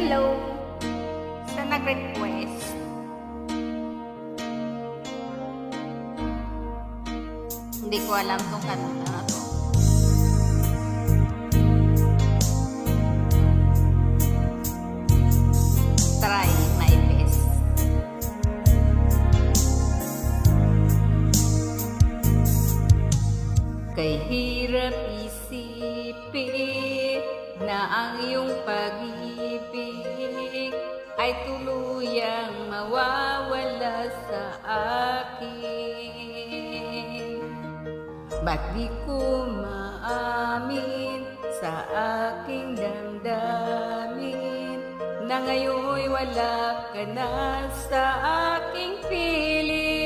hello sa nag-request. Hindi ko alam kung kanina na to. Try my best. Kay hirap isipin na ang iyong pag ay tuluyang mawawala sa akin. Ba't di ko maamin sa aking damdamin na ngayon'y wala ka na sa aking piling?